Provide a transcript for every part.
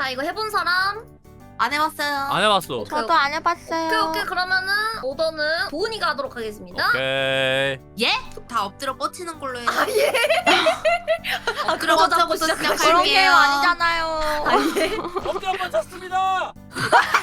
자 이거 해본 사람? 안 해봤어요. 안 해봤어. 저도 안 해봤어요. 오케이 오케이 그러면은 오더는 도훈이가 하도록 하겠습니다. 오케이. 예? 다 엎드려 뻗치는 걸로 해요. 아 예. 엎드려 그거 잡고 뻗쳐부터 시작하시네요. 그런 게 시작할게요. 아니잖아요. 아 예. 엎드려 뻗쳤습니다.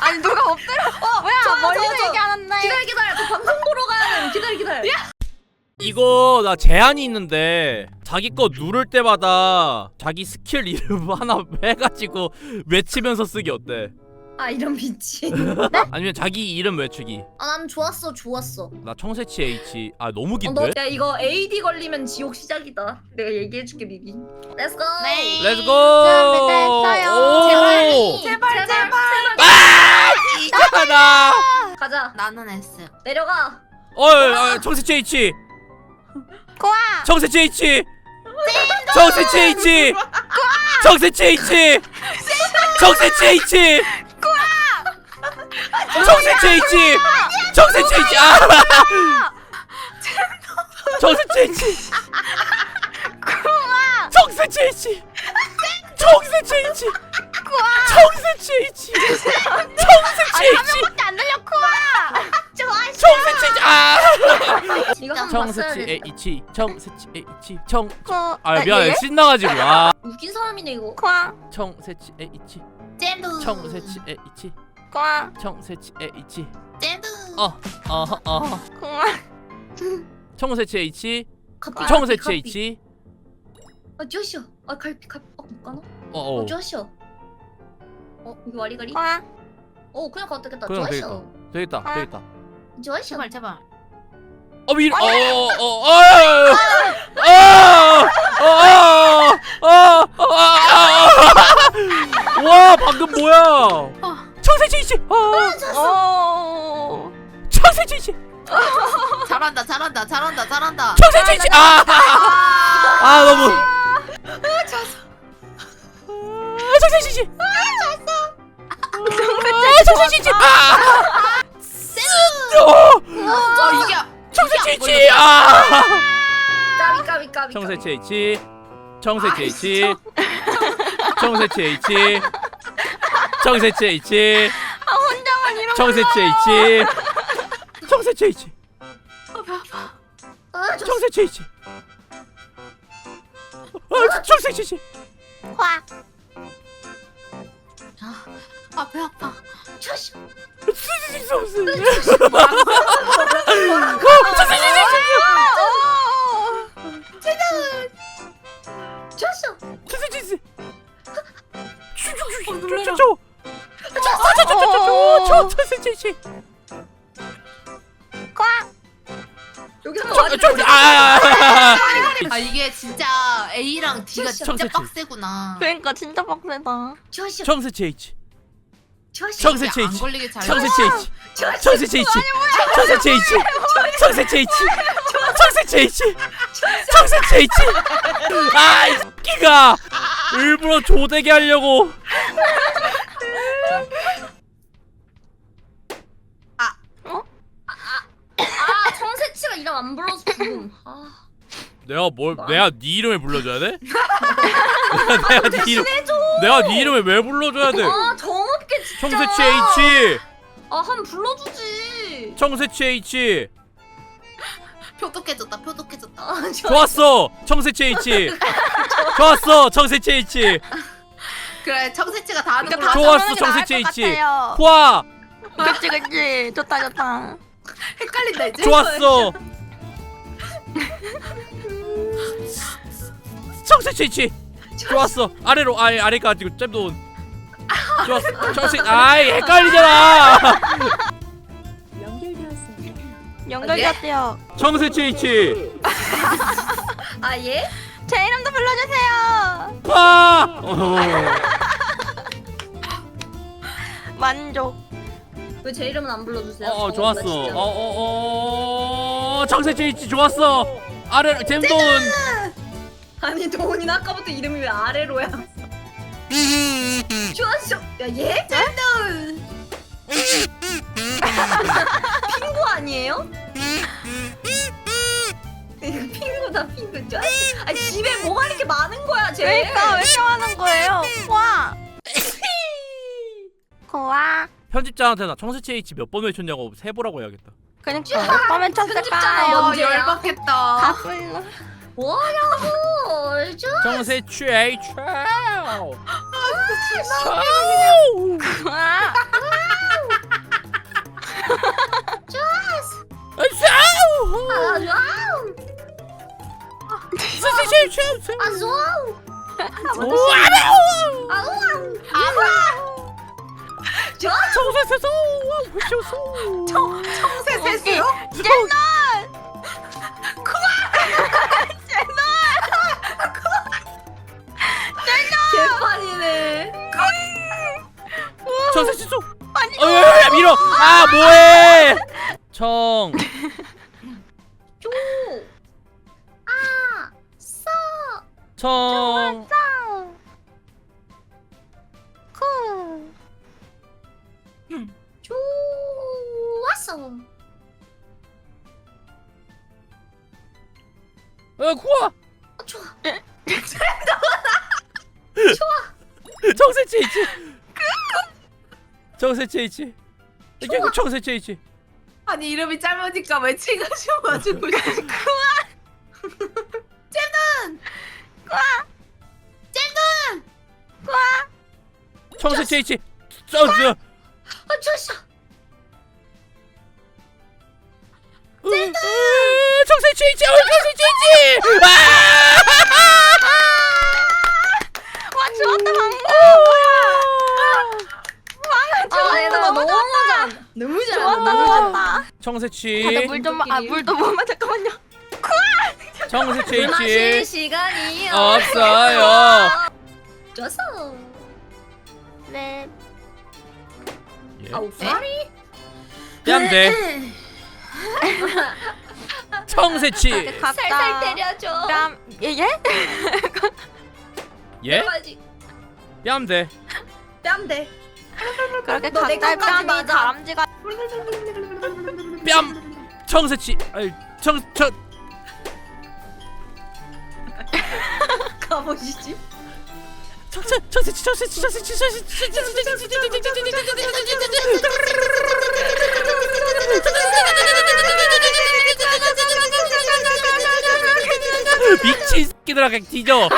아니 누가 엎드려? 어 뭐야 저, 멀리서 저. 얘기하는데. 기다려 기다려. 저 방송 보러 가야 돼. 기다려 기다려. 이거 나 제한이 있는데 자기 거 누를 때마다 자기 스킬 이름 하나 해가지고 외치면서 쓰기 어때? 아 이런 미친. 아니면 자기 이름 외치기. 아난 좋았어 좋았어. 나 청새치 H. 아 너무 어, 긴데? 너, 야 이거 AD 걸리면 지옥 시작이다. 내가 얘기해줄게. Let's go. 네. 렛츠고. 준비됐어요. 오. 제발, 제발. 아 이잖아. 가자. 나는 S. 내려가. 어, 어 청새치 H. 코아. 청새치 H. 청새치 H. 청새치 H. 청새치 H. 청새치 H. 청새치 H. 아. 청새치 H. 청새치 H. 청새치 H. 청새치 H. 청새치 청새치 봤어야겠다. H. 청새치 H. 청. 코. 아 미안해 신나가지고 아. 웃긴 사람이네 이거. 코아. 청새치 H. 젠두. 청새치 H. 코아. 청새치 H. 젠두. 어. 어. 어. 코아. 청새치 H. 카피. 청새치 카피, H. 아 쭈셔. 아 갈피 갈피. 어 못 가나? 어. 어 어. 쭈셔. 어 이거 와리가리. 코아. 어 그냥 가도 되겠다. 그냥 쭈셔. 되겠다. 아. 되겠다. 쭈셔. 제발 제발. 어 밀. 어. 어. 어. 어. 어. 어. 어. 와 방금 뭐야? 청새치 H. 어. 오. 청새치 H. 잘한다 잘한다 잘한다 잘한다. 청새치 H. 아. 아 너무. 아, 청새치 H. 아, H. 아. 어. 어 이게 청새치 H. 아. 까비 까비 까비. 청새치 H. 청새치 H. 청새치 H. 청새치 H. 아 혼자만 이러고. 청새치 H. 청새치 H. 아 저. 청새치 H. 아, 청새치 H. 코아. 아배 아파. 쭈 놀래라. 여기. 청새치 아. 아 이게 진짜 A랑 D가 진짜 청새치. 빡세구나. 그러니까 진짜 빡세다. 쭈셔. 청새치 H. 쭈셔. 청새치 안 H. 걸리게 잘. 청새치 H. 쭈셔. 청새치 H. 청새치 H. 청새치 H. 청새치 H. 청새치 H. 아, 이 새끼가 일부러 조대게 하려고. 아 청새치가 이름 안 불러서 지금. 아. 내가 뭘 내가 네 이름을 불러줘야 돼? 내가 네 이름 내가 네 이름을 왜 불러줘야 돼? 아 진짜. 청새치 H. 아한 불러주지. 청새치 H. 표독해졌다 표독해졌다. 좋았어. 청새치 H. 좋았어. 청새치 H. 그래 청새치가 다 하는 그러니까 걸로 다 좋았어, 정세치. 같아요. 포아. 그치 그치. 좋다 좋다. 헷갈린다 이제. 좋았어. 청새치 H. 좋았어. 아래로 아예 아래가 가지고 잼돈. 좋았어. 청새 아이 헷갈리잖아. 연결됐대요. 청새치 H. 아 예? 제 이름도 불러주세요. 어. 만족. 왜 제 이름은 안 불러주세요? 어, 어 정없다, 좋았어. 어어어 청새치 H 좋았어. 아래 잼돈. 아니 도훈이 아까부터 이름이 왜 아래로야? 좋았어. 야 얘? 짠들. 핑구 아니에요? 이거 핑구다 핑구. 좋았어. 아 집에 뭐가 이렇게 많은 거야 쟤? 그러니까 왜 이렇게 하는 거예요? 와. 코아. 편집자한테 나 청새치 H 몇 번 외쳤냐고 세보라고 해야겠다. 그니까 몇 번을 편집자예요. 쳤을까요? 어, 언제야? 다 열받겠다. 불러. 뭐라고? 저 청새치 H. 아, 와우. 아, 와우. 와우. 아, 와우. 아. 저 청새치 H. 청새새수요? 젤런. 좀. 아니. 어, 야, 야, 밀어. 아, 뭐해? 청. 조. 아. 서. 청. 코. 좋았어. 어, 구워. 어, 좋아. 청새치 청새치 H. 이게 그 청새치 H. 아니 이름이 짧으니까 왜 찍으셔가지고 청새치 H. 저, 저. 아, 좋았어. 젠다. 청새치 H. 어, 청새치 H. 아! 와 좋았다 방금. 아, 얘들아 너무 잘. 너무 잘. 좋았다 좋았다. 청새치. 물좀 마. 아 물도 못 마. 잠깐만요. 청새치 물 마실 H. 시간이 없어요. 좋았어. 네. 예. 아우, sorry. 뺨대. 청새치. 살살 때려줘. 뺨. 예 예? 예? 해봐야지. 뺨대. 뺨대. 그렇게 너내 각자의 것까지 뺨이 맞아. 다람쥐가 뺨. 청새치. 아이, 청, 청. 가보시지. 청새, 청새치, 청새치, 청새치, 청새치, 청새치. 미친 새끼들아 그냥 뒤져.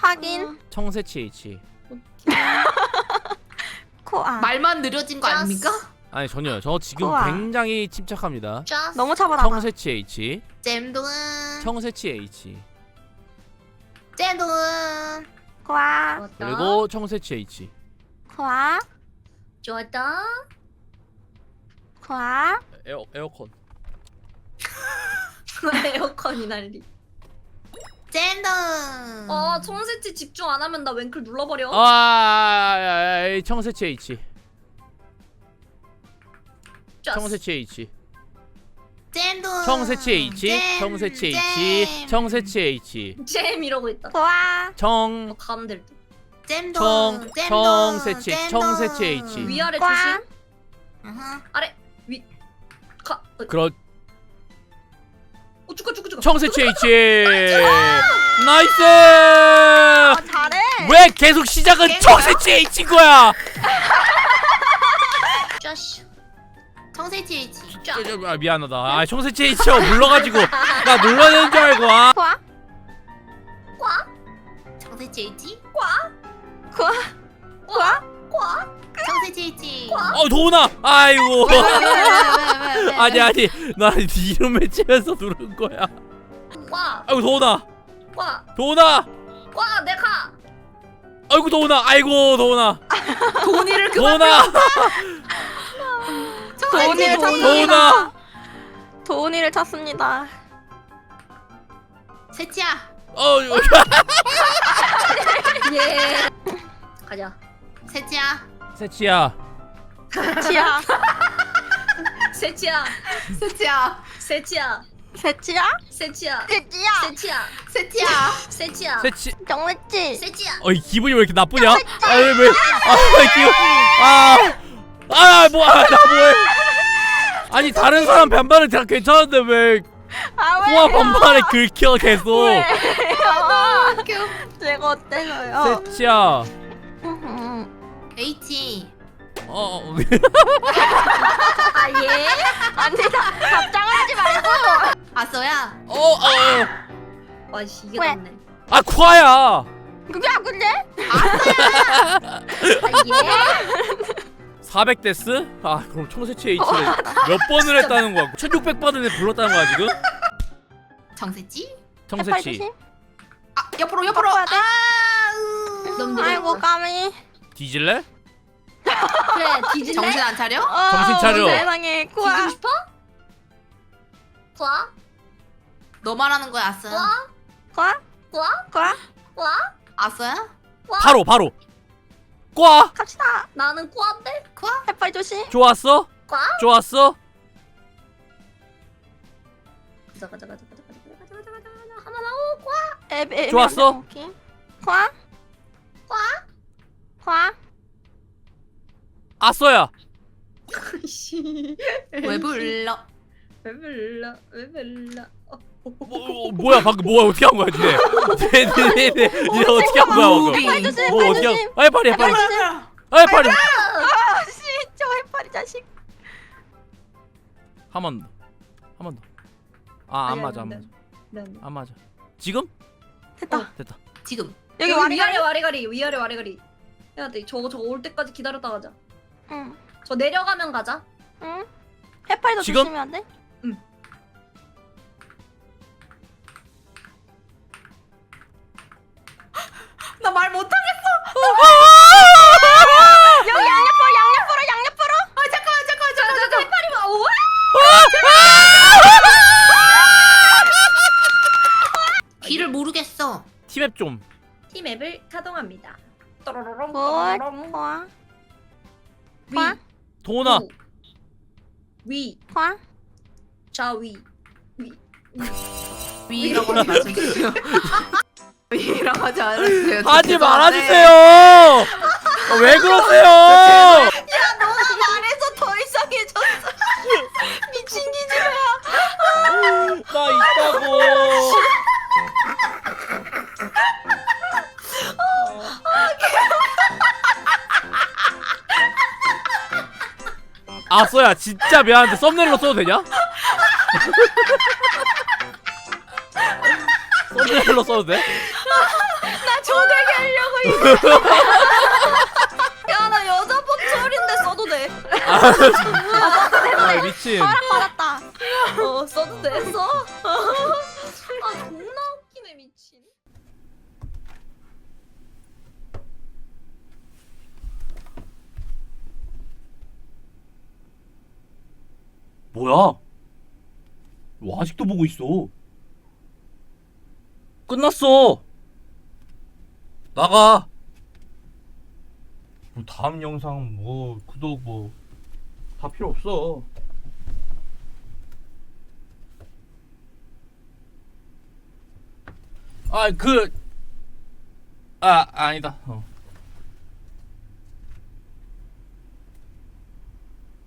확인. 청새치 H. 코아. 말만 느려진 거 아닙니까? 아니 전혀요. 저 지금 우와. 굉장히 침착합니다. just 너무 차분하다. 청새치 H. 잼동은 청새치 H. 잼동은 코아. 그리고 청새치 H. 코아. 좋았다. 코아. 에어 에어컨. 에어컨이 난리. 잼동 어, 청새치 집중 안 하면 나 웬클 눌러버려. 아, 아, 아, 아, 청새치 H. just. 청새치 H. 잼동 청새치 H. 청새치 H. 청새치 H. 잼 이러고 있다. 어, 가면 될 듯. 잼동 청 잼동, 청새치 잼동. 청새치 H. 위아래 꽝. 조심. 아하. 아래 위. 가. 어, 그렇 어, 죽어 죽어 죽어. 청새치 H. 나이스. 아, 잘해. 왜 계속 시작은 청새치 H인 거야? just. 청새치 H 저, 저, 아, 미안하다. 아, 청새치 H가 물러가지고 나 되는 줄 알고. 아. 코아. 청새치 H 코아. 코아. 과. 어, 도훈아. 아이고. 아니 아니 나 이름 외치면서 누른 거야. 과. 아이고 도훈아. 과. 도훈아. 과. 내가. 아이고 도훈아. 아이고 도훈아. 돈이를 그만. 도훈아. 도훈이를 도훈아. 도훈이를 찾습니다. 세치야 어. 예. 가자. 세치야 세치야. 세치야. 세치야 세치야. 세치야? 세치야. 세치야. 세치야. 세치야 세치야. 세치. 정랬지. 세치야. 어이 기분이 왜 이렇게 나쁘냐? 아왜 왜? 아왜 기분? 아. 아 뭐야 나 뭐해? 아니 다른 사람 반반은 다 괜찮은데 왜아 왜? 코아 반반에 긁혀 계속? 왜? 아, 제가 어때서요? 세치야. 음, H 어, 어. 아 예? 아니다. 답장하지 말고. 아서야 어, 어, 어. 와씨 이게 왜? 낫네. 아, 쿠아야. 그게 근데? 아 예? 400데스? 아, 그럼 청새치 H를 몇 번을 했다는 거야? 1600번을 불렀다는 거야, 지금? 청새치. 조심. 아 옆으로 옆으로 바꿔야 돼? 아 아이고. 까미. 뒤질래? 그래 뒤질래? 정신 안 차려? 어, 정신 차려. 세상에 뒤지고 꾸아. 싶어? 꽈? 너 말하는 거야 아서야? 꽈? 꾸아? 꽈? 꾸아? 꽈? 아서야? 바로, 바로. 꽈! 갑시다. 나는 꽈인데? 해빨 조심. 좋았어? 꽈? 좋았어? 가자 가자 가자 가자 가자 가자 가자 가자 가자 하나 나오 꽈! 에, 에, 좋았어. 오케이. 꾸아? 꽈? 꾸아? 아싸야. 씨. 왜 불러? 왜 불러? 왜 불러? 어. 뭐, 어, 뭐야, 방금 뭐야, 어떻게 한 거야, 니네? 니네, 니네, 니네, 니네 어떻게 한 거야, 방금? 무빙. 해빨 조심. 뭐, 어떻게 한 조심. 아, 빨리, 해빨 빨리. 조심. 아, 빨리. 아, 씨, 저 해빨이 자식. 한번 더. 한번 더. 아, 안 아니, 맞아, 안 맞아. 네, 네. 안 맞아. 지금? 됐다. 됐다. 지금 여기 여기 와리 위아래 와리가리 위아래 와리가리 해야 돼 저거 저거 올 때까지 기다렸다 가자 응. 저 내려가면 가자 응. 해빨도 지금? 조심해야 안 돼? 나 말 못하겠어 여기 양옆으로 양옆으로 양옆으로. 아 잠깐만 잠깐만 잠깐만 빨리 와 오! 길을 모르겠어 티맵 좀. 티맵을 가동합니다 또로로롱 굿. 또로로롱 꾸아? 위 과? 도나. 우, 위 꾸아? 좌위 위 위라고 하지 마세요 위라고 하지 마세요 하지 말아주세요. 아, 왜 그러세요? 너 아써야 진짜 미안한데 썸네일로 써도 되냐? 썸네일로 써도 돼? 나 조대기 하려고 이거. 야 나 여자 보철인데 써도 돼. 아 미친 허락 받았다. 어 써도 돼 써? 뭐야? 뭐 아직도 보고 있어? 끝났어. 나가. 뭐 다음 영상 뭐 구독 뭐 다 필요 없어. 아 그 아 아니다. 어.